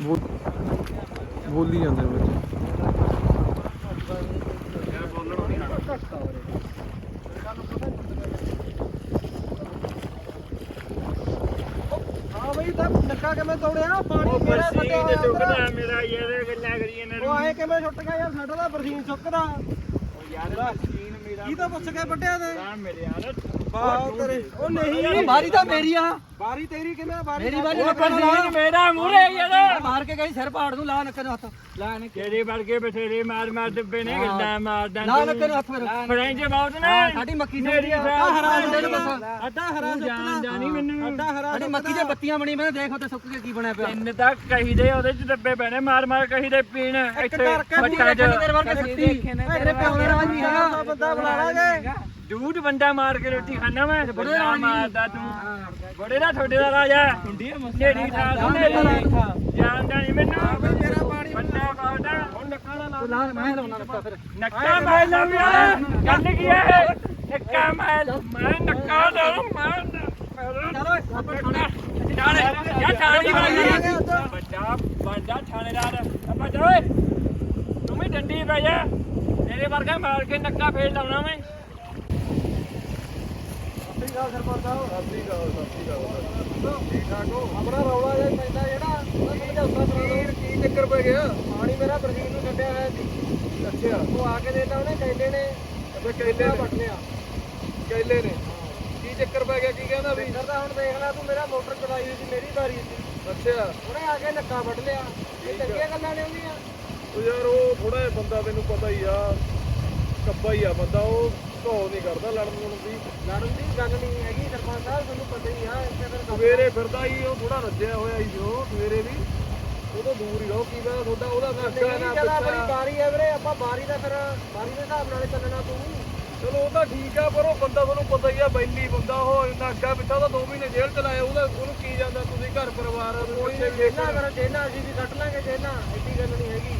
ਬੋਲ- ਬੋਲੀ ਜਾਂਦੇ ਬੱਚੇ। ਹਾਂ ਬਈ ਤਾਂ ਨੱਕਾ ਕਿਵੇਂ ਤੋੜਿਆ? ਪਾਣੀ ਮੇਰਾ ਫਟਿਆ ਹੋਇਆ ਚੁੱਕਦਾ ਮੇਰਾ ਯਾਰ ਗੱਲਾਂ ਕਰੀ ਇਹਨਾਂ ਉਹ ਆਏ ਕਿਵੇਂ ਛੁੱਟ ਗਿਆ ਯਾਰ ਸਾਡਾ ਤਾਂ ਬਰਸੀਨ ਸੁੱਕਦਾ। ਯਾਰ ਮਸ਼ੀਨ ਮੇਰਾ ਕੀ ਤਾਂ ਪੁੱਛ ਕੇ ਵੱਟਿਆ ਤੇ? ਤਾਂ ਮੇਰੇ ਯਾਰ ਵਾਹ ਤੇਰੇ ਉਹ ਨਹੀਂ। ਬਾਰੀ ਤਾਂ ਮੇਰੀ ਆ। ਬਾਰੀ ਤੇਰੀ ਕਿਵੇਂ ਬਾਰੀ ਮੇਰੀ ਬਾਰੀ ਮੇਰਾ ਮੂਰੇ ਯਾਰ ਮਾਰ ਕੇ ਗਈ ਸਿਰ ਪਾੜ ਨੂੰ ਲਾ ਨੱਕੇ ਨੂੰ ਹੱਥ। ਲਾ ਨੇ ਤੇਰੇ ਵਰਗੇ ਬਥੇਰੇ ਮਾਰ ਮਾਰ ਡੱਬੇ ਨੇ ਗੱਲਾਂ ਮਾਰਦਾ ਲਾ ਨੱਕੇ ਨੂੰ। ਹੱਥ ਮੇਰੇ ਫਰੈਂਚ ਬਹੁਤ ਨੇ। ਸਾਡੀ ਮੱਕੀ ਦੀ ਮੇਰੀ ਆ। ਸਾਹ ਹਰਾ ਮੁੰਡੇ ਨੂੰ ਬਸ। ਅੱਡਾ ਹਰਾ ਜਾਣਦਾ ਨਹੀਂ ਮੈਨੂੰ ਅੱਡਾ ਹਰਾ ਸਾਡੀ ਮੱਕੀ ਦੀਆਂ ਬੱਤੀਆਂ ਬਣੀ ਮੈਂ ਦੇਖ ਉੱਤੇ ਸੁੱਕ ਕੇ ਕੀ ਬਣਿਆ ਪਿਆ। ਤਿੰਨ ਤਾਂ ਕਹੀ ਦੇ ਉਹਦੇ ਚ ਡੱਬੇ ਪੈਣੇ ਮਾਰ ਮਾਰ ਕਹੀ ਦੇ ਪੀਣ। ਇੱਥੇ ਬੱਟਾ ਚ ਤੇਰੇ ਵਰਗੇ ਸੱਤੀ ਤੇਰੇ ਪਿਓ ਦਾ ਰਾਜ ਨਹੀਂ ਹੈਗਾ। ਬੰਦਾ ਬੁਲਾ ਲਾਂਗੇ ਦੂਧ ਬੰਦਾ ਮਾਰ ਕੇ ਰੋਟੀ ਖਾਣਾ ਮੈਂ ਬੜਾ ਮਾਰਦਾ ਤੂੰ। ਬੜੇ ਦਾ ਤੁਹਾਡੇ ਦਾ ਰਾਜਾ ਨੇੜੀ ਖਾ ਤੂੰ ਨੇੜੀ ਜਾਣਦਾ ਨਹੀਂ ਮੈਨੂੰ। ਮੇਰਾ ਪਾਣੀ ਬੰਦਾ ਬਾਦਾ ਹੁਣ ਨੱਕਾ ਨਾ ਲਾ। ਮੈਂ ਲਾਉਣਾ ਨੱਕਾ ਫਿਰ। ਨੱਕਾ ਮੈਂ ਲਾਉਂਦਾ। ਗੱਲ ਕੀ ਹੈ ਨੱਕਾ ਮੈਂ ਮੈਂ ਨੱਕਾ ਲਾ ਮੈਂ ਚਲੋ ਆਪਾਂ ਖਾਣਾ ਥਾਣੇ ਯਾ ਥਾਣੇ ਦੀ ਬੱਚਾ ਬੰਦਾ ਥਾਣੇਦਾਰ। ਆਪਾਂ ਜਾ ਓਏ ਤੂੰ ਵੀ ਡੰਡੀ ਪੈ ਜਾ ਤੇਰੇ ਵਰਗਾ ਮਾਰ ਕੇ ਨੱਕਾ ਫੇਰ ਲਾਉਣਾ ਆਪਣਾ ਰੌਲਾ ਜਿਹਾ ਪੈਂਦਾ ਜਿਹੜਾ ਉਹ ਸਮਝੌਤਾ ਕਰਾ ਕੀ ਚੱਕਰ ਪੈ ਗਿਆ ਪਾਣੀ ਮੇਰਾ ਬਰਸੀਨ ਨੂੰ ਛੱਡਿਆ ਹੋਇਆ ਸੀ ਅੱਛਾ। ਉਹ ਆ ਕੇ ਦੇਤਾ ਉਹਨੇ ਕੈਲੇ ਨੇ ਤੇ ਕੈਲੇ ਨੇ ਵੱਟ ਕੈਲੇ ਨੇ ਕੀ ਚੱਕਰ ਪੈ ਗਿਆ ਕੀ ਕਹਿੰਦਾ ਵੀ ਤਾਂ ਹੁਣ ਦੇਖ ਲੈ ਤੂੰ ਮੇਰਾ ਮੋਟਰ ਚਲਾਈ ਹੋਈ ਸੀ ਮੇਰੀ ਵਾਰੀ ਸੀ ਅੱਛਾ ਉਹਨੇ ਆ ਕੇ ਨੱਕਾ ਵੱਢ ਲਿਆ ਇਹ ਚੰਗੀਆਂ ਗੱਲਾਂ ਨੇ ਹੁੰਦੀਆਂ ਉਹ ਯਾਰ ਉਹ ਥੋੜਾ ਜਿਹਾ ਬੰਦਾ ਤੈਨੂੰ ਪਤਾ ਹੀ ਆ ਕੱਬਾ ਹੀ ਆ ਬੰਦਾ ਉਹ ਧੋ ਨਹੀਂ ਕਰਦਾ ਲੜਨ ਨੂੰ ਦੀ ਲੜਨ ਦੀ ਗੱਲ ਨਹੀਂ ਹੈਗੀ ਸਰਪੰਚ ਸਾਹਿਬ ਤੁਹਾਨੂੰ ਪਤਾ ਹੀ ਆ ਇੱਥੇ ਫਿਰ ਕੰਮ- ਸਵੇਰੇ ਫਿਰਦਾ ਹੀ ਉਹ ਥੋੜਾ ਰੱਜਿਆ ਹੋਇਆ ਹੀ ਉਹ ਸਵੇਰੇ ਵੀ। ਉਹ ਤੋਂ ਦੂਰ ਹੀ ਰਹੋ ਕੀ ਮੈਂ ਤੁਹਾਡਾ ਉਹਦਾ ਨਾ ਅੱਗਾ ਨਾ ਨਹੀਂ ਜਦਾ ਆਪਣੀ ਪਿੱਛਾ ਬਾਰੀ ਹੈ ਵੀਰੇ ਆਪਾਂ ਬਾਰੀ ਦਾ ਫਿਰ ਬਾਰੀ ਦੇ ਹਿਸਾਬ ਨਾਲ ਚੱਲਣਾ ਤੂੰ। ਚਲੋ ਉਹ ਤਾਂ ਠੀਕ ਆ ਪਰ ਉਹ ਬੰਦਾ ਤੁਹਾਨੂੰ ਪਤਾ ਹੀ ਆ ਬੈਲੀ ਬੰਦਾ ਉਹ ਇੰਨਾ ਅੱਗਾ ਪਿੱਛਾ ਉਹਦਾ 2 ਮਹੀਨੇ ਜੇਲ੍ਹ ਚ ਲਾਇਆ ਉਹਦਾ ਉਹਨੂੰ ਕੀ ਜਾਂਦਾ ਤੁਸੀਂ ਘਰ ਪਰਿਵਾਰ ਕੋਈ ਬੱਚੇ ਨਹੀਂ ਜੇਨਾ ਕਰ ਜੇਨਾ ਅਸੀਂ ਵੀ ਕੱਟ ਲਾਂਗੇ ਜੇਨਾ ਐਡੀ ਗੱਲ ਨਹੀਂ ਹੈਗੀ।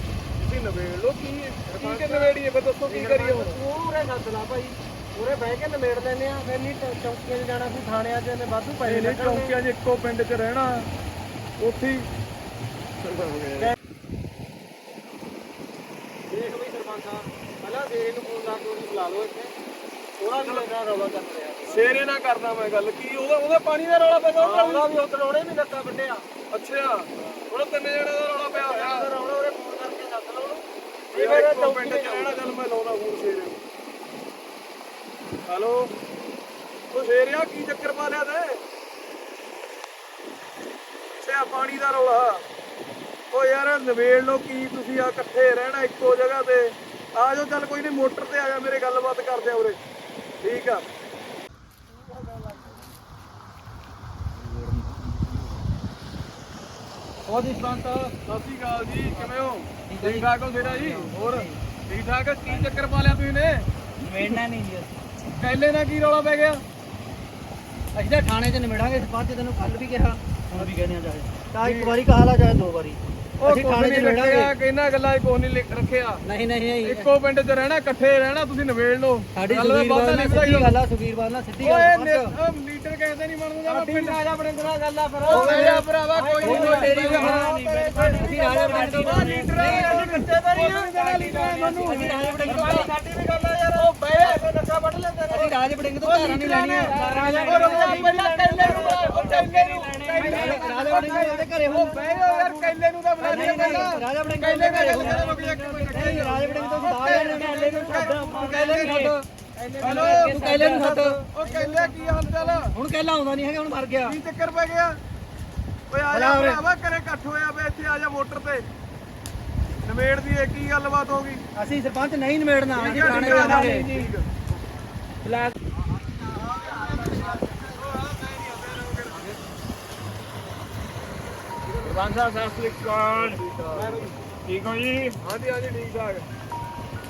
ਤੁਸੀਂ ਨਵੇੜ ਲੋ ਕੀ ਕੀ ਕਿ ਨਵੇੜੀਏ ਫਿਰ ਦੱਸੋ ਕੀ ਕਰੀਏ ਹੁਣ? ਤੂੰ ਉਰੇ ਸੱਦ ਲਾ ਭਾਈ ਉਰੇ ਬਹਿ ਕੇ ਨਿਮੇੜ ਲੈਨੇ ਆ ਫਿਰ ਨਹੀਂ ਚੌ- ਚੌਂਕੀਆਂ 'ਚ ਜਾਣਾ ਕੋਈ ਥਾਣਿਆਂ 'ਚ ਨੇ ਵਾਧੂ ਪੈਸੇ ਇਹਨੇ ਲੱਗਣਗੇ ਚੌਂਕਿਆਂ 'ਚ ਇੱਕੋ ਪਿੰਡ 'ਚ ਰਹਿਣਾ। ਉੱਥੇ ਹੀ ਦੇਖ ਬਈ ਸਰਪੰਚ ਸਾਹਿਬ ਪਹਿਲਾਂ ਦੇਖ ਨੂੰ ਫੋਨ ਲਾ ਕੇ ਉਹਨੂੰ ਬੁਲਾ ਲਓ ਇੱਥੇ। ਥੋੜਾ ਜਿਹਾ ਲੱਗਾ ਰੌਲਾ ਚੱਲ ਰਿਹਾ। ਸੇਰੇ ਨਾਲ ਕਰਦਾ ਮੈਂ ਗੱਲ ਕੀ ਉਹਦਾ ਉਹਦਾ ਪਾਣੀ ਦਾ ਰੌਲਾ ਪੈਂਦਾ ਉਹਦਾ ਰੌਲਾ ਵੀ ਉਧਰ ਉਹਨੇ ਵੀ ਨੱਕਾ ਵੱਢਿਆ। ਅੱਛਾ ਹੁਣ ਤਿੰਨ ਜਣੇ ਦਾ ਰੌਲਾ ਪਿਆ ਹੋਇਆ ਰੌਲਾ ਉਰੇ ਫੋਨ ਕਰਕੇ ਸੱਦ ਲਓ ਉਹਨੂੰ ਇਹ ਇੱਕੋ ਪਿੰਡ 'ਚ ਰਹਿਣਾ ਚੱਲ ਮੈਂ ਲਾਉਣਾ ਫੋਨ ਸੇਰੇ ਹੈਲੋ? ਉਹ ਸੇਰਿਆ, ਕੀ ਚੱਕਰ ਪਾ ਲਿਆ ਤੇ? ਅੱਛਾ ਪਾਣੀ ਦਾ ਰੌਲਾ। ਉਹ ਯਾਰ, ਨਵੇੜ ਲੋ ਕੀ ਤੁਸੀਂ ਆ ਇਕੱਠੇ ਰਹਿਣਾ ਇੱਕੋ ਜਗ੍ਹਾ ਤੇ। ਆ ਜਾਓ, ਚੱਲ ਕੋਈ ਨਹੀਂ, ਮੋਟਰ ਤੇ ਆ ਜਾ, ਮੇਰੇ ਗੱਲਬਾਤ ਕਰਦੇ ਆ ਉਰੇ। ਠੀਕ ਆ। ਉਹ ਦੀ ਸੰਤ ਸਤਿ ਸ਼੍ਰੀ ਅਕਾਲ ਜੀ ਕਿਵੇਂ ਹੋ? ਠੀਕ ਠਾਕ ਹੋ ਸੇਰਾ ਜੀ? ਹੋਰ? ਠੀਕ ਠਾਕ? ਕੀ ਚੱਕਰ ਪਾ ਲਿਆ ਤੁਸੀਂ ਨੇ? ਮੇੜਨਾ ਨਹੀਂ ਜੀ ਕੈਲੇ ਨਾਲ ਕੀ ਰੌਲਾ ਪੈ ਗਿਆ? ਅਸੀਂ ਤਾਂ ਥਾਣੇ 'ਚ ਨਿਬੜਾਂਗੇ ਸਰਪੰਚ ਤੈਨੂੰ ਕੱਲ ਵੀ ਕਿਹਾ ਹੁਣ ਵੀ ਕਹਿੰਦੇ ਆ ਜਾਏ ਤਾਂ ਇੱਕ ਵਾਰੀ ਕਹਾ ਲਾ ਜਾਏ ਦੋ ਵਾਰੀ। ਅਸੀਂ ਥਾਣੇ 'ਚ ਰੱਖਿਆ ਕਿੰਨਾ ਗੱਲਾਂ ਕੁਛ ਨਹੀਂ ਲਿਖ ਰੱਖਿਆ। ਨਹੀਂ ਨਹੀਂ ਨਹੀਂ। ਇੱਕੋ ਪਿੰਡ 'ਚ ਰਹਿਣਾ ਇਕੱਠੇ ਰਹਿਣਾ ਤੁਸੀਂ ਨਵੇੜ ਲਓ। ਸਾਡੀ ਗੱਲ ਦਾ ਸੁਖੀਰ ਨਹੀਂ ਨਾਲ ਸਿੱਧੀ ਗੱਲ ਆ। ਸੁਖੀਰ ਬਾਲ ਨਾਲ ਸਿੱਧੀ ਓਏ ਗੱਲ। ਉਹ ਲੀਡਰ ਕਹਿੰਦੇ ਨਹੀਂ ਬਣਦਾ ਮੈਂ ਪਿੰਡ ਆ ਜਾ ਬੜੇ ਦਿਨਾਂ ਗੱਲ ਆ ਫਿਰ। ਉਹ ਮੇਰਾ ਭਰਾਵਾ ਕੋਈ ਨਹੀਂ ਤੇਰੀ ਵੀ ਹਾਂ ਅਸੀਂ ਰਾਜਾ ਤੋਂ ਬਾਅਦ ਲੀਡਰ ਹੈ ਅਸੀਂ ਕੱਚੇ ਤਾਂ ਨਹੀਂ ਲੀਡਰ ਹੈ ਮੈਨੂੰ ਅਸੀਂ ਰਾਜਾ ਤੋਂ ਬਾਅਦ ਸਾਡੀ ਵੀ ਗੱਲ ਆ ਯਾਰ। ਉਹ ਬਹਿ ਨੱਕਾ ਵੱਢ ਲੈਂਦੇ ਨੇ। ਅਸੀਂ ਰਾਜਾ ਬਣੇ ਤੋਂ ਧਾਰਾਂ ਨਹੀਂ ਲੈਣੀਆਂ। ਉਹ ਰੌਲਾ ਪਹਿਲਾਂ ਕੈਲੇ ਨੂੰ ਉਹ ਕੈਲੇ ਨੂੰ ਰਾਜਾ ਬਣੇ ਦੇ ਘਰੇ ਹੋ ਬਹਿ ਜਾ ਯਾਰ ਕੈਲੇ ਨੂੰ ਤਾਂ ਬੁਲਾ ਨਹੀਂ ਨਹੀਂ ਰਾਜਾ ਬਣੇ ਕੈਲੇ ਦੇ ਘਰੇ ਨਾਲ ਹੋ ਗੱਲ ਕਰੋ ਇੱਕ ਮਿੰਟ ਨਹੀਂ ਰਾਜਾ ਬਣੇ ਤੋਂ ਬਾਹਰ ਨੇ ਕੈਲੇ ਨੂੰ ਛੱਡ ਤੂੰ ਕੈਲੇ ਨੂੰ ਛੱਡ ਹੈਲੋ ਤੂੰ ਕੈਲੇ ਨੂੰ ਛੱਡ ਉਹ ਕੈਲੇ ਕੀ ਹਾਲ ਚਾਲ ਆ? ਹੁਣ ਕਹਿਲਾ ਆਉਂਦਾ ਨਹੀਂ ਹੈਗਾ ਹੁਣ ਮਰ ਗਿਆ। ਕੀ ਚੱਕਰ ਪੈ ਗਿਆ? ਓਏ ਆ ਜਾ ਬੁਲਾ ਉਰੇ। ਭਰਾਵਾ ਘਰੇ ਇਕੱਠ ਹੋਇਆ ਵੇ ਇੱਥੇ ਆ ਜਾ ਮੋਟਰ ਤੇ। ਨਵੇੜ ਦੀ ਇਹ ਕੀ ਗੱਲਬਾਤ ਹੋ ਗਈ? ਅਸੀਂ ਸਰਪੰਚ ਨਹੀਂ ਨਿਬੇੜਨਾ ਅਸੀਂ ਥਾਣੇ ਜਾਵਾਂਗੇ ਬੰਦਾ ਸਤਿ ਸ੍ਰੀ ਅਕਾਲ। ਠੀਕ ਹੋ ਜੀ? ਹਾਂਜੀ ਹਾਂਜੀ ਠੀਕ ਠਾਕ।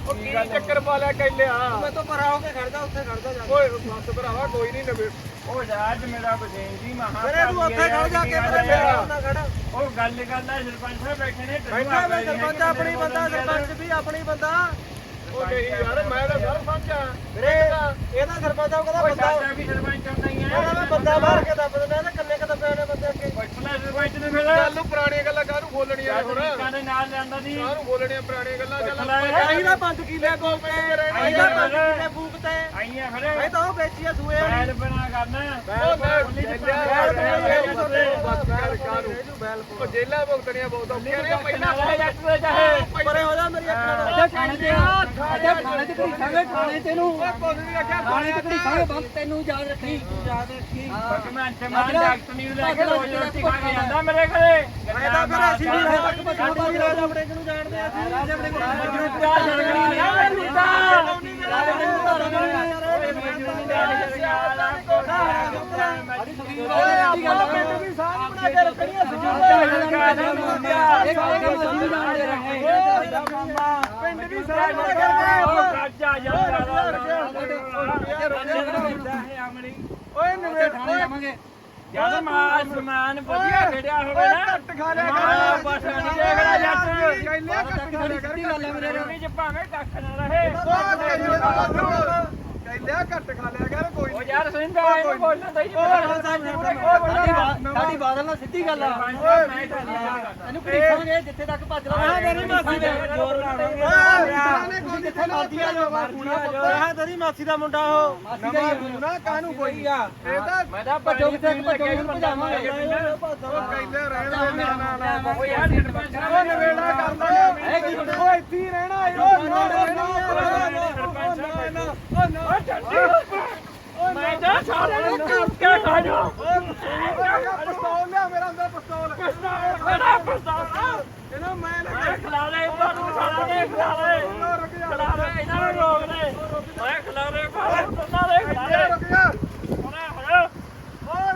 ਉਹ ਕੀ ਚੱਕਰ ਪਾ ਲਿਆ ਕੈਲਿਆ ਮੈਂ ਤਾਂ ਪਰਾ ਹੋ ਕੇ ਖੜਦਾ ਉੱਥੇ ਖੜਦਾ ਜਾ ਓਏ ਬਸ ਭਰਾਵਾ ਕੋਈ ਨਹੀਂ ਨਵੇੜ ਉਹ ਰਾਜ ਮੇਰਾ ਬਜੇਂ ਦੀ ਮਹਾ ਮੇਰੇ ਤੂੰ ਉੱਥੇ ਖੜ ਜਾ ਕੇ ਮੇਰੇ ਮੇਰਾ ਹੁੰਦਾ ਖੜ ਉਹ ਗੱਲ ਕਰਦਾ ਸਰਪੰਚ ਸਾਹਿਬ ਬੈਠੇ ਨੇ ਤੈਨੂੰ ਬੈਠਾ ਵੇ ਆਪ ਹੀ ਸਰਪੰਚ ਹੈ ਕਿ ਆਪਣੀ ਬੰਦਾ ਸਰਪੰਚ ਵੀ ਆਪਣੀ ਬੰਦਾ। ਉਹ ਨਹੀਂ ਯਾਰ ਮੈਂ ਤਾਂ ਸਰਪੰਚ ਆ। ਵੀਰੇ ਇਹਦਾ ਸਰਪੰਚ ਸਾਹਿਬ ਕਹਿੰਦਾ ਬੰਦਾ ਸਾਡਾ ਵੀ ਸਰਪੰਚ ਹੁੰਦਾ ਹੀ ਆ ਮੈਂ ਬੰਦਾ ਬਾਹਰ ਕੇ ਦੱਬ ਦਿੰਦਾ ਨਾ ਕੰਨੇ ਕਦਮ ਪੈਣੇ ਬੰਦੇ ਅੱਗੇ? ਬੈਠਣਾ ਸਰਪੰਚ ਨੇ ਫਿਰ। ਚੱਲ ਨੂੰ ਪੁਰਾਣੀਆਂ ਗੱਲਾਂ ਕਾਹਨੂੰ ਬੋਲਣੀਆਂ ਹੁਣ? ਕਾਹਨੇ ਨਾਲ ਲੈਂਦਾ ਨਹੀਂ ਕਾਹਨੂੰ ਬੋਲਣੀਆਂ ਪੁਰਾਣੀਆਂ ਗੱਲਾਂ? ਚੱਲ ਅਸੀਂ ਦਾ 5 ਕਿੱਲੇ ਕੋਲ ਪਏ। ਅਸੀਂ ਦਾ 5 ਕਿੱਲੇ ਆਈਆਂ ਖੜੇ ਇਹ ਤਾਂ ਉਹ ਵੇਚੀਆ ਸੂਏ ਬੈਲ ਬਣਾ ਕਰਨਾ। ਮੈਂ ਜੇਲਾ ਭੁਗਤਣੀਆਂ ਬਹੁਤ ਔਖੀਆਂ ਨੇ। ਪਹਿਲਾਂ ਨਾਲੇ ਪਰੇ ਹੋ। ਜਾ ਮੇਰੀ ਅੱਖਾਂ ਅੱਛਾ ਥਾਣੇ ਤੇ ਅੱਛਾ ਥਾਣੇ ਤੇ ਘੜੀਸਾਂਗੇ ਥਾਣੇ ਤੈਨੂੰ ਕੁਝ ਨਹੀਂ ਰੱਖਿਆ ਥਾਣੇ ਤੇ ਘੜੀਸਾਂਗੇ ਬੰਦ ਤੈਨੂੰ ਯਾਦ ਰੱਖੀ। ਯਾਦ ਰੱਖੀ। ਭਗਵਾਨ ਤੇ ਮਾਨ ਡਾਕਟਰ ਨਹੀਂ ਲੈ ਕੇ ਰੋਜ਼ ਰੋਟੀ ਖਾ ਕੇ ਜਾਂਦਾ ਮੇਰੇ ਘਰੇ। ਮੈਂ ਤਾਂ ਫਿਰ ਅਸੀਂ ਵੀ ਹਜੇ ਤੱਕ ਪਛਾਣਦਾ ਰਾਜਾ ਬੜੇ ਨੂੰ ਜਾਣਦੇ ਅਸੀਂ ਰਾਜਾ ਬੜੇ ਜੁੱਤਾ ਜਗਣੀ ਨਾ ਜੁੱਤਾ ਪਿੰਡ ਓਏ ਨਵੇਂ ਥਾਣੇ ਜਦ ਮਾਂ ਸਮਾਨ ਵਧੀਆ ਖੜਿਆ ਹੋਵੇ ਨਾ। ਘੱਟ ਖਾ ਲਿਆ ਮਾਂ ਬਸ ਨਹੀਂ ਦੇਖਣਾ ਜੱਟ। ਕਹਿੰਦੇ ਘੱਟ ਖਾ ਲਿਆ ਕਰ ਗੱਲ ਮੇਰੇ ਰੋਟੀ ਚ ਭਾਵੇਂ ਕੱਖ ਨਾ ਰਹੇ। ਕਹਿੰਦੇ ਘੱਟ ਖਾ ਲਿਆ ਕਰ ਕੋਈ ਉਹ ਯਾਰ ਸਿੰਦਾ ਇਹਨੂੰ ਬੋਲਣਾ ਤਾਂ ਹੀ ਸਾਡੀ ਬਾਦਲ ਨਾਲ ਸਿੱਧੀ ਗੱਲ ਆ ਤੈਨੂੰ ਘੜੀਸਾਂਗੇ ਜਿੱਥੇ ਤੱਕ ਭੱਜ ਲਾ ਮੇਰੀ ਮਾਸੀ ਦੇ ਜ਼ੋਰ ਕੋਈ ਕਿੱਥੇ ਮਾਰਦੀ ਆ ਜੋ ਆਹ ਤੇਰੀ ਮਾਸੀ ਦਾ ਮੁੰਡਾ ਉਹ ਮਾਸੀ ਦਾ ਹੀ। ਨਾ ਕਾਹਨੂੰ ਕੋਈ ਆ ਇਹ ਤਾਂ ਮੈਂ ਤਾਂ ਭੱਜੋ ਕਿੱਥੇ ਭੱਜੋ ਨੂੰ ਭਜਾਵਾਂਗੇ ਉਹ ਕਹਿੰਦੇ ਰਹਿਣ ਦੇ ਨਾ ਨਾ ਨਾ ਉਹ ਯਾਰ ਉਹ ਨਵੇੜਾ ਕਰਦਾ ਹੈ ਕੀ ਉਹ ਇੱਥੇ ਹੀ ਰਹਿਣਾ ਉਹ ਨਾ ਰਹਿਣਾ ਉਹ ਨਾ ਮੈਂ ਤਾਂ ਸਾਰਿਆਂ ਨੂੰ ਕੱਟ ਕੇ ਖਾ ਜਾ ਪਿਸਤੌਲ ਲਿਆ। ਮੇਰਾ ਅੰਦਰ ਪਿਸਤੌਲ ਮੇਰਾ ਪ੍ਰਸਤਾਵ ਇਹਨਾਂ ਮੈਂ ਲੱਗਾ ਖਿਲਾ ਲੈ ਖਿਲਾ ਲੈ ਖਿਲਾ ਲੈ। ਰੁਕ ਜਾ ਖਿਲਾ ਲੈ ਇਹਨਾਂ ਨੂੰ ਰੋਕ ਲੈ ਮੈਂ ਖਿਲਾ ਲੈ ਖਿਲਾ ਲੈ ਖਿਲਾ ਲੈ ਰੁਕ ਜਾ ਹੁਣੇ ਹੁਣੇ ਓਏ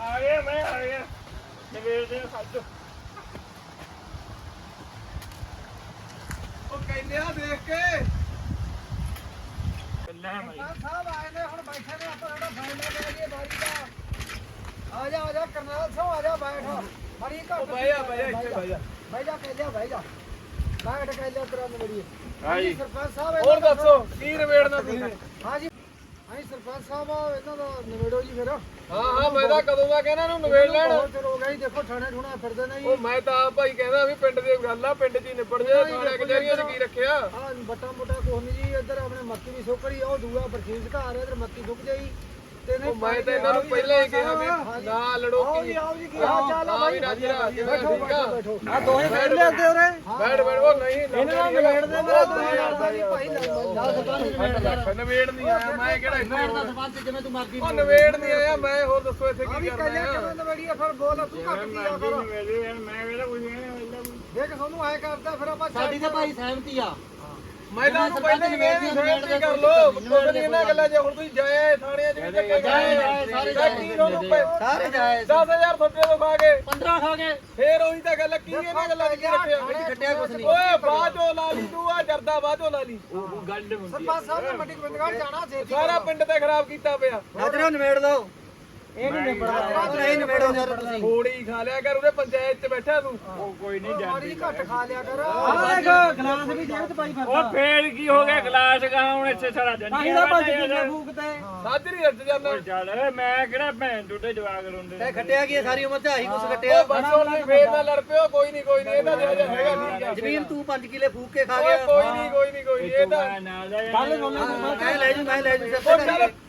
ਆ ਗਿਆ ਮੈਂ ਆ ਗਿਆ ਨਵੇੜ ਦੇ ਸੱਜ ਉਹ ਕਹਿੰਦੇ ਆ ਦੇਖ ਕੇ। ਕੱਲਾ ਮੈਂ ਸਾਹਿਬ ਆਏ ਨੇ ਹੁਣ ਬੈਠੇ ਨੇ ਆਪਾਂ ਜਿਹੜਾ ਫਾਈਨਲ ਲੈ ਲਈਏ ਬਾਰੀ ਦਾ। ਆ ਜਾ ਆ ਜਾ ਕਰਨਾਲ ਸੋ ਆ ਜਾ ਬੈਠ। ਫੜੀ ਘੱਟ ਬਹਿ ਜਾ ਬਹਿ ਜਾ ਇੱਥੇ ਬਹਿ ਜਾ। ਬਹਿ ਜਾ ਕਹਿ ਲਿਆ ਬਹਿ ਜਾ। ਬੈਠ ਕਹਿ ਲਿਆ ਤੇਰਾ ਨਵੜੀ ਹਾਂਜੀ। ਸਰਪੰਚ ਸਾਹਿਬ ਹੋਰ ਦੱਸੋ ਕੀ ਨਵੇੜਨਾ ਤੁਸੀਂ? ਹਾਂਜੀ। ਹਾਂਜੀ ਸਰਪੰਚ ਸਾਹਿਬ ਇਹਨਾਂ ਦਾ ਨਵੇੜੋ ਜੀ ਫਿਰ। ਹਾਂ ਹਾਂ ਮੈਂ ਤਾਂ ਕਦੋਂ ਦਾ ਕਹਿੰਦਾ ਇਹਨੂੰ ਨਵੇੜ ਲੈਣ। ਚਲੋ ਹੋ ਗਿਆ ਜੀ ਦੇਖੋ ਥਾਣੇ ਠੁਣਾ ਫਿਰਦੇ ਨੇ ਜੀ। ਉਹ ਮੈਂ ਤਾਂ ਆਪ ਭਾਈ ਕਹਿੰਦਾ ਵੀ ਪਿੰਡ ਦੀ ਗੱਲ ਆ ਪਿੰਡ 'ਚ ਹੀ ਨਿਬੜ ਜੇ ਥਾਣੇ ਕਚਹਿਰੀਆਂ 'ਚ ਕੀ ਰੱਖਿਆ? ਹਾਂ ਬੱਟਾ ਬੁੱਟਾ ਕੋਹ ਨਹੀਂ ਜੀ ਇੱਧਰ ਆਪਣੇ ਮੱਕੀ ਦੀ ਸੁੱਕੜੀ ਉਹ ਦੂਆ ਬਰਖੀਜ਼ ਘਰ ਇੱਧਰ ਮੱਕੀ ਸੁੱਕ ਜਾਈ। ਮੈਂ ਤਾਂ ਇਹਨਾਂ ਨੂੰ ਪਹਿਲਾਂ ਹੀ ਕਿਹਾ ਵੀ ਨਾ ਲੜੋ ਕੀ। ਆਓ ਜੀ ਕੀ ਹਾਲ ਚਾਲ ਆ ਬਾਈ? ਬੈਠੋ ਬੈਠੋ ਆ ਦੋਹੇ ਬੈਠ ਲਿਆਦੇ ਉਰੇ। ਬੈਠ ਬੈਠ ਉਹ ਨਹੀਂ ਇਹਨਾਂ ਨਾਲ ਨਵੇੜ ਦੇ ਮੇਰਾ ਭਾਈ ਨਵੇੜ ਨਹੀਂ ਆਇਆ ਮੈਂ ਕਿਹੜਾ ਇੱਥੇ ਦਾ ਸਰਪੰਚ ਜਿਵੇਂ ਤੂੰ ਮਰਜ਼ੀ ਉਹ ਨਵੇੜ ਨਹੀਂ ਆਇਆ ਮੈਂ ਹੋਰ ਦੱਸੋ ਇੱਥੇ ਕੀ ਕਰਨਾ ਆ। ਨਵੇੜੀਆ ਫਿਰ ਬੋਲ ਤੂੰ ਘੱਟ ਕੀ ਆ ਫਿਰ। ਨਵੇੜੇ ਮੈਂ ਵੇਲਾ ਕੁਝ ਨਹੀਂ ਦੇਖ ਸਾਨੂੰ ਐ ਕਰਦਾ ਫਿਰ ਆਪਾਂ ਸਾਡੀ ਤਾਂ ਭਾਈ ਸਹਿਮਤੀ ਆ। ਮੈਂ ਤਾਂ ਉਹਨੂੰ ਪਹਿਲਾਂ ਹੀ ਸੀ ਸਹਿਮਤੀ ਕਰ ਲੋ ਨਹੀਂ ਇਹਨਾਂ ਗੱਲਾਂ 'ਚ ਹੁਣ ਤੁਸੀਂ ਜਾਏ ਥਾਣਿਆਂ 'ਚ ਵੀ ਧੱਕੇ ਜਾਏ, ਜਾਏ, ਸਾਰੇ ਜਾਏ। ਸਾਰੇ ਜਾਏ। 10000 ਥੋੜੇ ਤੋਂ ਖਾ ਕੇ। 15 ਖਾ ਗਏ ਫੇਰ ਉਹੀ ਤਾਂ ਗੱਲ ਕੀ ਇਹਨਾਂ ਗੱਲਾਂ 'ਚ ਕੀ ਰੱਖਿਆ ਖੱਟਿਆ ਕੁਛ ਨਹੀਂ। ਓਏ ਬਾਜੋ ਲਾ ਲਈ ਤੂੰ ਆ ਜਰਦਾ ਬਾਜੋ ਲਾ ਲਈ। ਉਹ ਗੱਲ ਹੁੰਦੀ ਸਰਪੰਚ ਸਾਹਿਬ ਨੇ ਮੰਡੀ ਗੋਬਿੰਦਗੜ੍ਹ ਜਾਣਾ ਸੀ ਸਾਰਾ ਪਿੰਡ ਤੇ ਖਰਾਬ ਕੀਤਾ ਪਿਆ। ਨਜ਼ਰੋਂ ਨਿਬੇੜ ਲਓ ਇਹ ਨਹੀਂ ਨਿਬੜਦਾ। ਨਹੀਂ ਨਿਬੇੜੋ ਯਾਰ ਤੁਸੀਂ ਥੋੜੀ ਖਾ ਲਿਆ ਕਰ ਉਹਦੇ ਪੰਚਾਇਤ 'ਚ ਬੈਠਾ ਤੂੰ। ਉਹ ਕੋਈ ਨਹੀਂ ਜਾਂਦੀ। ਘੱਟ ਖਾ ਲਿਆ ਕਰ। ਆਹ ਦੇਖ। ਗਲਾਸ ਵੀ ਜੇਬ ਤੇ ਪਾਈ ਉਹ ਫੇਰ ਕੀ ਹੋ ਗਿਆ? ਗਲਾਸ ਕਹਾ ਹੁਣ ਇੱਥੇ ਸਾਰਾ ਦਿਨ ਨਹੀਂ ਦਾ ਭੱਜ ਕਿੰਨੇ ਫੂਕਤੇ ਸਾਜਰੀ ਰੱਜ ਜਾਂਦਾ। ਓਏ ਚੱਲ ਮੈਂ ਕਿਹੜਾ ਭੈਣ ਟੁੱਟੇ ਜਵਾਗ ਰੋਂਦੇ ਤੇ ਖੱਟਿਆ ਕੀ ਹੈ? ਸਾਰੀ ਉਮਰ ਤੇ ਆਹੀ ਕੁਛ ਖੱਟਿਆ। ਉਹ ਬਸ ਉਹ ਨਹੀਂ ਫੇਰ ਨਾ ਲੜ ਪਿਓ ਕੋਈ ਨਹੀਂ ਕੋਈ ਨਹੀਂ। ਇਹਦਾ ਜਿਹੜਾ ਜਿਹਾ ਹੈਗਾ ਠੀਕ ਆ ਜ਼ਮੀਨ ਤੂੰ 5 ਕਿਲੇ ਫੂਕ ਕੇ ਖਾ ਗਿਆ। ਕੋਈ ਨਹੀਂ ਕੋਈ ਨਹੀਂ ਕੋਈ ਨਹੀਂ। ਇਹ ਤਾਂ ਦਾ ਗੱਲ ਮੈਂ ਲੈ ਜੂ ਮੈਂ ਲੈ ਜੂ।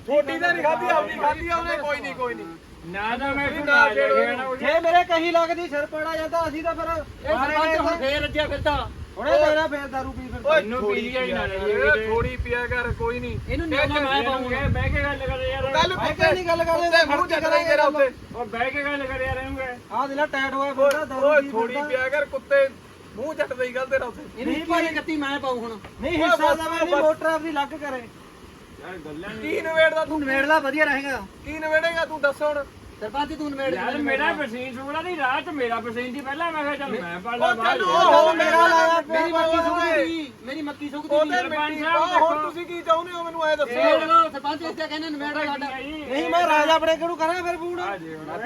ਛੋਟੀ ਤਾਂ ਨਹੀਂ ਖਾਧੀ ਆਪਣੀ ਆ ਉਹਨੇ। ਕੋਈ ਨਹੀਂ ਕੋਈ ਨਹੀਂ। ਨਾ ਨਾ ਮੈਂ ਨਾ ਲੈ ਨਾ। ਜੇ ਮੇਰੇ ਕਹੀ ਲੱਗਦੀ ਸਿਰ ਪੜਾ ਜਾਂਦਾ ਅਸੀਂ ਤਾਂ ਫਿਰ ਇਹ ਸਰਪੰਚ ਹੁਣ ਫੇਰ ਰੱਜਿਆ ਫਿਰਦਾ ਹੁਣੇ ਮੇਰਾ ਫੇਰ ਦਾਰੂ ਪੀ ਫਿਰ ਓਏ ਇਹਨੂੰ ਪੀ ਲਿਆ ਹੀ ਨਾ ਓਏ ਥੋੜੀ ਪੀਆ ਕਰ ਕੋਈ ਨਹੀਂ। ਇਹਨੂੰ ਨਿਆਣਾ ਮੈਂ ਪਾਉਂਗਾ ਬਹਿ ਕੇ ਗੱਲ ਕਰ ਯਾਰ। ਗੱਲ ਕੁੱਤੇ ਨਹੀਂ ਗੱਲ ਕਰਦੇ ਤੇ ਮੂੰਹ ਚੱਟ ਰਹੀ ਤੇਰਾ ਉੱਤੇ। ਉਹ ਬਹਿ ਕੇ ਗੱਲ ਕਰ ਯਾਰ ਇਹਨੂੰ। ਆਹ ਦਿਲਾ ਟਾਈਟ ਹੋਇਆ ਫਿਰਦਾ ਦਾਰੂ ਪੀ ਥੋੜੀ ਫਿਰਦਾ। ਪੀਆ ਕਰ ਕੁੱਤੇ। ਮੂੰਹ ਚੱਟ ਰਹੀ ਗੱਲ ਤੇਰਾ ਉੱਤੇ। ਇਹਨੂੰ ਭਾਈ ਗੱਤੀ ਮੈਂ ਪਾਉ ਹੁਣ। ਨਹੀਂ ਹਿੱਸਾ ਦਾ ਮੈਂ ਨਹੀਂ। ਮੋਟਰ ਆਪਦੀ ਲੱਗ ਕਰੇ। ਯਾਰ ਗੱਲਾਂ ਕੀ ਨਵੇੜਦਾ ਤੂੰ? ਤੂੰ ਨਵੇੜਲਾ ਵਧੀਆ ਰਹੇਗਾ। ਕੀ ਨਵੇੜੇਗਾ ਤੂੰ? ਦੱਸ ਹੁਣ। ਸਰਪੰਚ ਤੂੰ ਨਿਬੇੜ ਯਾਰ ਮੇਰਾ ਪਸੀਨ ਸੁਗੜਾ ਨਹੀਂ ਰਾਹ ਚ ਮੇਰਾ ਪਸੀਨ ਦੀ ਪਹਿਲਾਂ ਮੈਂ ਕਿਹਾ ਚੱਲ ਮੈਂ ਪੜ ਲਾ ਬਾਅਦ ਉਹ ਮੇਰਾ ਲਾਇਆ ਮੇਰੀ ਮੱਕੀ ਸੁੱਕਦੀ ਸੀ ਮੇਰੀ ਮੱਕੀ ਸੁੱਕਦੀ ਉਹਦੇ ਸੀ ਮਿੱਟੀ ਪਾਓ ਹੁਣ ਤੁਸੀਂ ਕੀ ਚਾਹੁੰਦੇ ਹੋ ਮੈਨੂੰ ਐ ਦੱਸੋ। ਸਰਪੰਚ ਇੱਥੇ ਕਹਿੰਦੇ ਨਿਬੇੜ ਸਾਡਾ। ਨਹੀਂ ਮੈਂ ਰਾਜਾ ਆਪਣੇ ਕਿਹਨੂੰ ਕਰਾਂ ਫਿਰ ਫੂਡ? ਓਏ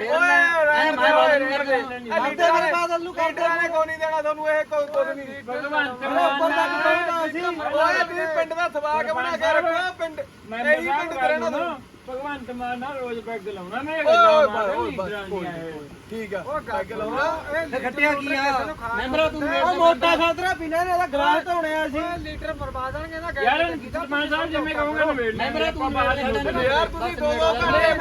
ਮੈਂ ਬਾਦਲ ਨੂੰ ਕਰ? ਲੀਡਰ ਨੇ ਬਾਦਲ ਨੂੰ ਲੀਡਰਾਂ ਨੇ ਕੋਈ ਨਹੀਂ ਦੇਣਾ ਤੁਹਾਨੂੰ ਇਹ ਕੋਈ ਕੁਝ ਨਹੀਂ। ਪਹੁੰਚਣਾ ਅਸੀਂ ਓਏ ਤੁਸੀਂ ਪਿੰਡ ਦਾ ਸਵਾਗ ਬਣਾ ਕੇ ਰੱਖੋ ਪਿੰਡ ਮੈਂ ਪਿੰਡ ਤੇ ਰਹਿਣਾ ਤੁਹਾਨੂੰ ਭਗਵੰਤ ਮਾਨ ਨਾਲ ਰੋਜ਼ ਪੈਗ ਲਾਉਣਾ ਮੈਂ ਇਹ ਓਏ ਗੱਲਾਂ ਓਏ ਮਾਰ ਬਸ ਕੋਈ ਨੀ। ਕੋਈ ਨੀ। ਠੀਕ ਆ ਪੈਗ ਲਾਉਣਾ। ਤੇ ਖੱਟਿਆ ਕੀ ਆ ਮੈਂਬਰਾ ਤੂੰ ਉਹ ਦੇ ਮੋਟਾ ਖਾਤਰਾ ਪੀਣਾ ਨੇ ਇਹਦਾ ਗਲਾਸ ਧੋਣੇ ਆ ਅਸੀਂ ਲੀਟਰ ਬਰਬਾਦ ਹੋਣਗੇ ਨਾ ਯਾਰ ਸਰਪੰਚ ਸਾਹਿਬ ਜਿਵੇਂ ਕਹੋਗੇ ਨਵੇੜ ਮੈਂਬਰਾ ਤੂੰ ਯਾਰ ਤੁਸੀਂ ਦੋ ਦੋ ਘੰਟੇ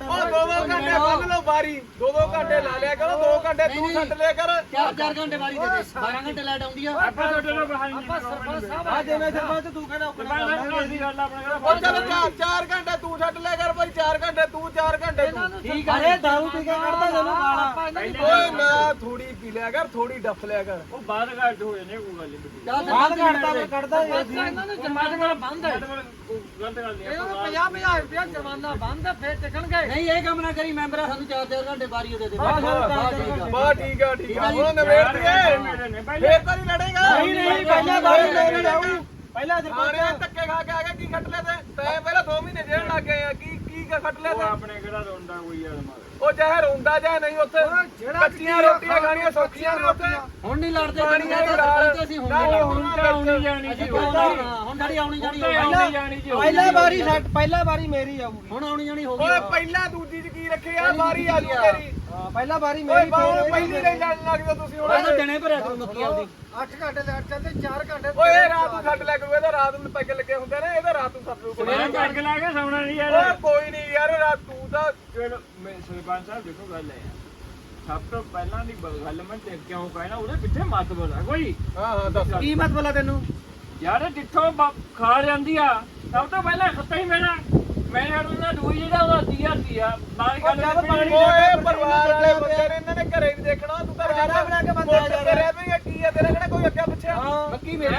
ਉਹ ਦੋ ਦੋ ਘੰਟੇ ਬੰਨ ਲਓ ਬਾਰੀ ਦੋ ਦੋ ਘੰਟੇ ਲਾ ਲਿਆ ਕਰੋ ਦੋ ਘੰਟੇ ਤੂੰ ਛੱਡ ਲਿਆ ਕਰ। ਚਾਰ ਚਾਰ ਘੰਟੇ ਵਾਰੀ ਦੇ ਦੇ। 12 ਘੰਟੇ ਲਾਈਟ ਆਉਂਦੀ ਆ। ਆਪਾਂ ਤੁਹਾਡੇ ਨਾਲ ਬਾਹਰ ਨਹੀਂ ਸਰਪੰਚ ਸਾਹਿਬ ਆ ਜਿਵੇਂ ਸਰਪੰਚ ਤੂੰ ਕਹਿੰਦਾ ਸਰਪੰਚ ਸਾਹਿਬ ਨਾਲ ਦੀ ਗੱਲ ਆਪਣਾ ਉਹ ਚੱਲ ਚਾਰ ਚਾਰ ਘੰਟੇ ਤੂੰ ਛੱਡ ਲਿਆ ਕਰ ਭਾਈ ਚਾਰ ਘੰਟੇ ਤੂੰ ਚਾਰ ਘੰਟੇ ਤੂੰ। ਠੀਕ ਆ ਅਰੇ ਦਾਰੂ ਪੀ ਕੇ ਕੱਢਦਾ ਤੈਨੂੰ ਗਾਲਾਂ। ਓਏ ਨਾ ਥੋੜੀ ਪੀ ਲਿਆ ਕਰ ਥੋੜੀ ਡੱਫ ਲਿਆ ਕਰ। ਉਹ ਬਾਅਦ ਘਾਟ ਹੋ ਜਾਂਦੇ ਕੋਈ ਗੱਲ ਨਹੀਂ। ਬਾਦ ਕੱਢਦਾ ਮੈਂ ਕੱਢਦਾ ਇਹਨਾਂ ਨੂੰ ਜਮਾਨਾ ਬੰਦ ਹੈ। ਗਲਤ ਗੱਲ ਨਹੀਂ ਇਹਨਾਂ ਨੂੰ 50 50 ਰੁਪਇਆ ਜਮਾਨਾ ਬੰਦ ਹੈ ਫੇਰ ਟਿਕਣਗੇ ਨਹੀਂ ਇਹ ਕੰਮ ਨਾ ਕਰੀ ਮੈਂਬਰਾ ਸਾਨੂੰ ਚਾਰ ਚਾਰ ਘੰਟੇ ਵਾਰੀ ਦੇ ਦੇ ਬਾ ਠੀਕ ਆ ਠੀਕ ਆ। ਹੁਣ ਨਵੇੜ ਨੇ ਪਹਿਲੇ ਫੇਰ ਤਾਂ ਨਹੀਂ ਲੜੇਗਾ। ਨਹੀਂ, ਨਹੀਂ, ਪਹਿਲਾਂ ਬਾਰੀ ਨਹੀਂ ਜਾਊ। ਪਹਿਲਾਂ ਸਰਪੰਚ ਧੱਕੇ ਖਾ ਕੇ ਆ ਗਿਆ ਕੀ ਖੱਟ ਲਿਆ ਤੇ? ਤੈਂ ਪਹਿਲਾਂ 2 ਮਹੀਨੇ ਜੇਲ੍ਹ ਲੱਗ ਗਏ ਆ ਕੀ ਕੀ ਖੱਟ ਲਿਆ ਉਹ ਤੇ ਆਪਣੇ ਕਿਹੜਾ ਰੋਂਦਾ ਕੋਈ ਯਾਰ ਮਾਰ। ਉਹ ਚਾਹੇ ਰੋਂਦਾ ਚਾਹੇ ਨਹੀਂ ਉੱਥੇ? ਕੱਚੀਆਂ ਰੋਟੀਆਂ ਖਾਣੀਆਂ ਸੌਖੀਆਂ ਨੇ ਉੱਥੇ। ਹੁਣ ਨਹੀਂ ਲੜਦੇ ਕਹਿੰਦੇ ਦੀ ਸਰਪੰਚ ਅਸੀਂ ਹੁਣ ਹੁਣ ਤਾਂ ਆਉਣੀ ਜਾਣੀ ਜੀ? ਹੁਣ ਸਾਡੀ ਆਉਣੀ ਜਾਣੀ ਹੋ ਗਈ ਆਉਣੀ ਜਾਣੀ ਜੀ। ਪਹਿਲਾਂ ਵਾਰੀ ਪਹਿਲਾਂ ਵਾਰੀ ਮੇਰੀ ਆਊਗੀ। ਹੁਣ ਆਉਣੀ ਜਾਣੀ ਹੋ ਗਈ। ਓਏ ਪਹਿਲਾਂ ਦੂਜੀ ਚ ਕੀ ਰੱਖਿਆ ਵਾਰੀ ਆ ਜੂ ਤੇਰੀ। ਪਹਿਲਾ ਵਾਰੀ ਓਏ ਬਾਹਰ ਪਹਿਲੀ ਨਹੀਂ ਲੜਨ ਲੱਗਦਾ ਤੁਸੀਂ ਤਾਂ ਹੁਣ ਦਿਨੇ ਭਰਿਆ ਤੂੰ ਮੱਕੀ ਆਉਂਦੀ 8 ਘੰਟੇ ਲੈਟ ਚੱਲਦੇ 4 ਘੰਟੇ ਓਏ ਇਹ ਰਾਤ ਨੂੰ ਛੱਡ ਲਿਆ ਕਰੂ ਇਹਦਾ ਰਾਤ ਨੂੰ ਪੈਗ ਲੱਗੇ ਹੁੰਦੇ ਨੇ ਇਹਦਾ ਰਾਤ ਨੂੰ ਸੱਤ ਨੂੰ ਮੈਂ ਪੈਗ ਲਾ ਕੇ ਸੌਣਾ ਨਹੀਂ ਓਏ ਯਾਰ ਕੋਈ ਨਹੀਂ ਯਾਰ ਰਾਤ ਤੂੰ ਤਾਂ ਚਲੋ ਮੈਂ ਸਰਪੰਚ ਸਾਹਿਬ ਦੇਖੋ ਗੱਲ ਹੈ ਯਾਰ ਸਭ ਤੋਂ ਪਹਿਲਾਂ ਦੀ ਬ- ਗੱਲ ਮੈਂ ਤੇ ਕਿਉਂ ਕਹਿਣਾ ਉਹਦੇ ਪਿੱਛੇ ਮਤ ਬੋਲਾ ਕੋਈ। ਹਾਂ ਹਾਂ ਦੱਸ। ਕੀ ਮਤ ਬਲਾ ਤੈਨੂੰ? ਯਾਰ ਜਿੱਥੋਂ ਬ- ਖਾ ਜਾਂਦੀ ਆ? ਸਭ ਤੋਂ ਪਹਿਲਾਂ ਖੱਤਾ ਹੀ ਮੇਰਾ। ਮੈਂ ਹੜਨਾ ਦੂਈ ਜਿਹੜਾ ਉਹਦਾ ਦੀਆ ਦੀਆ ਬਾਹਰ ਗੱਲ ਓਏ ਪਰਿਵਾਰ ਵਾਲੇ ਬੰਦੇ ਨੇ ਇਹਨਾਂ ਨੇ ਘਰੇ ਵੀ ਦੇਖਣਾ ਤੂੰ ਤਾਂ ਜਾਣਾ। ਬਣਾ ਕੇ ਬੰਦਾ ਤੇ ਰਹਿ ਪਏਗਾ ਕੀ ਆ ਤੇਰਾ ਕਿਹੜਾ ਕੋਈ ਅੱਗੇ ਪਿੱਛੇ ਮੱਕੀ ਮੇਰੀ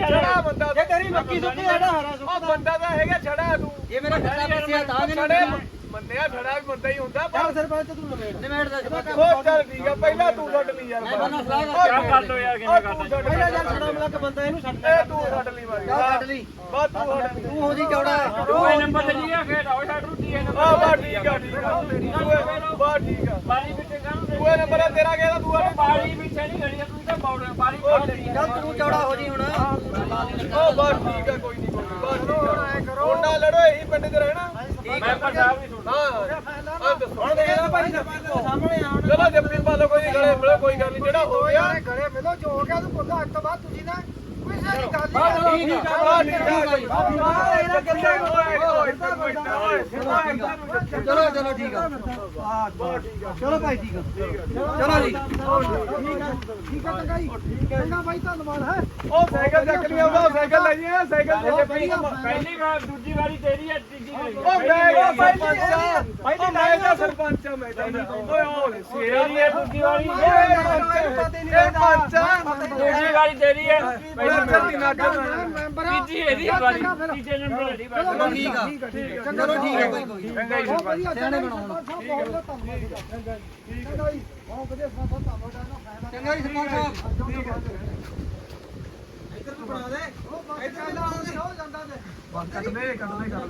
ਛੜਾ ਬੰਦਾ। ਜੇ ਤੇਰੀ ਮੱਕੀ ਸੁੱਕੀ ਸਾਡਾ ਹਰਾ ਉਹ ਬੰਦਾ ਤਾਂ ਹੈਗਾ ਛੜਾ ਤੂੰ। ਇਹ ਮੇਰਾ ਖੱਤਾ ਪਸਿਆ ਤਾਂ ਛੜੇ ਨਹੀਂ ਮੰਨਿਆ ਛੜਾ ਵੀ ਬੰਦਾ ਹੀ ਹੁੰਦਾ ਪਰ ਸਰਪੰਚ ਤੂੰ ਨਵੇੜ। ਨਿਬੇੜ ਦਾ ਉਹ ਚੱਲ ਠੀਕ ਆ ਪਹਿਲਾਂ ਤੂੰ ਛੱਡ ਲਈ ਯਾਰ ਮੈਂ ਬੰਨਾ ਸਲਾਹ ਕਰ ਲੋ ਯਾਰ ਕਿੰਨਾ ਤੂੰ ਕਰਦਾ। ਛੱਡ ਪਹਿਲਾਂ ਯਾਰ ਛੜਾ ਮਿਲਾ ਕੇ ਬੰਦਾ ਇਹਨੂੰ ਛੱਡ ਇਹ ਤੂੰ ਛੱਡ ਲਈ ਜਾ ਛੱਡ ਲਈ। ਬਸ ਤੂੰ ਛੱਡ ਲਈ। ਤੂੰ ਹੋ। ਜੀ ਚੌੜਾ ਦੋਏ ਨੰਬਰ ਤੇ ਜੀ ਆ ਖੇਡ ਆਓ ਛੱਡ ਰੁੱਟੀ ਇਹ ਆ ਨੰਬਰ ਬਾ ਠੀਕ ਆ ਠੀਕ ਆ। ਬਾ ਠੀਕ ਆ। ਬਾਰੀ ਵਿੱਚ ਕਾਹਨੂੰ ਤੂੰ ਇਹ ਨੰਬਰ ਹੈ ਤੇਰਾ ਕਿਹਦਾ ਤੂੰ ਆ ਬਾਰੀ ਵਿੱਚ ਨਹੀਂ ਖੜੀ ਆ, ਤੂੰ ਤਾਂ ਬਾਉੜ ਬਾਰੀ ਚੱਲ ਤੂੰ ਚੌੜਾ ਹੋ ਜੀ ਹੁਣ। ਉਹ ਬਸ ਠੀਕ ਆ ਕੋਈ ਨਹੀਂ ਕੋਈ ਨੀ, ਬਸ ਠੀਕ ਆ। ਨਾ ਲੜੋ ਇਹੀ ਪਿੰਡ 'ਚ ਰਹਿਣਾ। ਮੈਂ ਪੰਜਾਬ ਨਹੀਂ ਸੁਣਦਾ ਹਾਂ ਆ ਦੱਸੋ। ਹੁਣ ਇਹਦਾ ਭਾਈ ਸਰਪੰਚ ਦੇ ਸਾਹਮਣੇ ਆਉਣ ਚਲੋ ਜੱਫੀ ਪਾ ਲਓ ਕੋਈ ਗਲੇ ਮਿਲੋ ਕੋਈ ਗੱਲ ਨਹੀਂ ਜਿਹੜਾ ਹੋ ਗਿਆ। ਘਰੇ ਮਿਲੋ ਜੋ ਹੋ ਗਿਆ ਅੱਜ ਤੋਂ ਬਾਅਦ ਤੁਸੀਂ ਨਾ ਚਲੋ ਚਲੋ ਠੀਕ ਆ ਚਲੋ ਭਾਈ ਠੀਕ ਆ ਚਲੋ ਜੀ ਠੀਕ ਹੈ ਚੰਗਾ ਜੀ ਚੰਗਾ ਭਾਈ ਧੰਨਵਾਦ ਹੈ ਉਹ ਸਾਈਕਲ ਚੱਕ ਨਹੀਂ ਉਹ ਸਾਈਕਲ ਲੈ ਜੀ ਸਾਈਕਲ ਲੈ ਪਹਿਲੀ ਵਾਰ ਦੂਜੀ ਵਾਰੀ ਤੇਰੀ ਹੈ ਤੀਜੀ ਵਾਰੀ ਉਹ ਮੈਂ ਸਰਪੰਚ ਆ ਪਹਿਲੀ ਮੈਂ ਤਾਂ ਸਰਪੰਚ ਆ ਮੈਂ ਤਾਂ ਓਏ ਓਏ ਤੇਰੀ ਹੈ ਦੂਜੀ ਵਾਰੀ ਇਹ ਪੰਚ ਦੂਜੀ ਵਾਰੀ ਤੇਰੀ ਹੈ ਤੀਜੀ ਇਹਦੀ ਵਾਰੀ। ਤੀਜੇ ਨੰਬਰ ਦੀ ਵਾਰੀ। ਠੀਕ ਆ। ਚਲੋ ਠੀਕ ਆ। ਕੋਈ ਕੋਈ ਚੰਗਾ ਹੀ ਬਹੁਤ ਵਧੀਆ ਸਿਆਣੇ ਬਣਾਉਣ। ਚੰਗਾ ਜੀ। ਬਹੁਤ ਵਧੀਆ ਬਹੁਤ ਧੰਨਵਾਦ। ਚੰਗਾ ਜੀ ਸਰਪੰਚ ਸਾਹਿਬ। ਇੱਧਰ ਨੂੰ ਬਣਾ ਦੇ। ਬਾਕੀ ਚੱਲ ਹੋ ਜਾਂਦਾ ਤੇ। ਕੱਟ ਦੇ ਕੱਟ ਦੇ ਕਰ